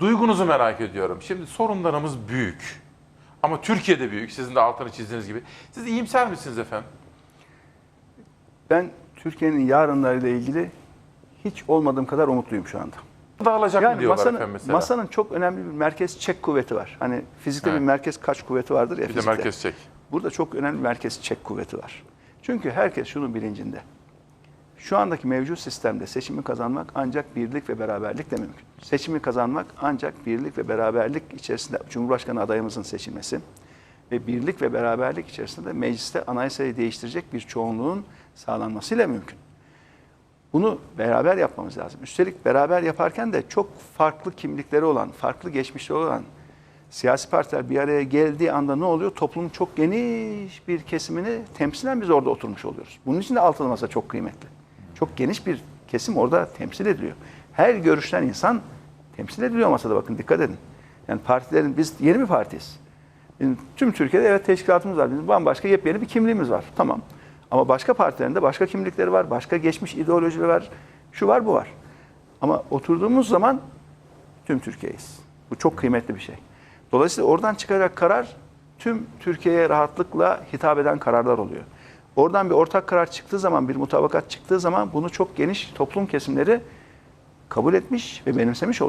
Duygunuzu merak ediyorum. Şimdi sorunlarımız büyük. Ama Türkiye'de büyük. Sizin de altını çizdiğiniz gibi. Siz iyimser misiniz efendim? Ben Türkiye'nin yarınlarıyla ilgili hiç olmadığım kadar umutluyum şu anda. Dağılacak mı Yani diyorlar masanın, efendim mesela? masanın çok önemli bir merkez çek kuvveti var. Hani fizikte Evet. bir merkez kaç kuvveti vardır ya bir de fizikte. merkez çek. Burada çok önemli bir merkez çek kuvveti var. Çünkü herkes şunun bilincinde. Şu andaki mevcut sistemde seçimi kazanmak ancak birlik ve beraberlikle mümkün. Seçimi kazanmak ancak birlik ve beraberlik içerisinde Cumhurbaşkanı adayımızın seçilmesi ve birlik ve beraberlik içerisinde mecliste anayasayı değiştirecek bir çoğunluğun sağlanmasıyla mümkün. Bunu beraber yapmamız lazım. Üstelik beraber yaparken de çok farklı kimlikleri olan, farklı geçmişleri olan siyasi partiler bir araya geldiği anda ne oluyor? Toplumun çok geniş bir kesimini temsilen biz orada oturmuş oluyoruz. Bunun için de altılı masa çok kıymetli. Çok geniş bir kesim orada temsil ediliyor. Her görüşten insan temsil ediliyor masada bakın dikkat edin. Yani partilerin biz yeni bir partiyiz. Bizim tüm Türkiye'de evet teşkilatımız var. Bizim bambaşka yepyeni bir kimliğimiz var. Tamam. Ama başka partilerin de başka kimlikleri var, başka geçmiş ideolojileri var. Şu var, bu var. Ama oturduğumuz zaman tüm Türkiye'yiz. Bu çok kıymetli bir şey. Dolayısıyla oradan çıkacak karar tüm Türkiye'ye rahatlıkla hitap eden kararlar oluyor. Oradan bir ortak karar çıktığı zaman, bir mutabakat çıktığı zaman bunu çok geniş toplum kesimleri kabul etmiş ve benimsemiş oluyor.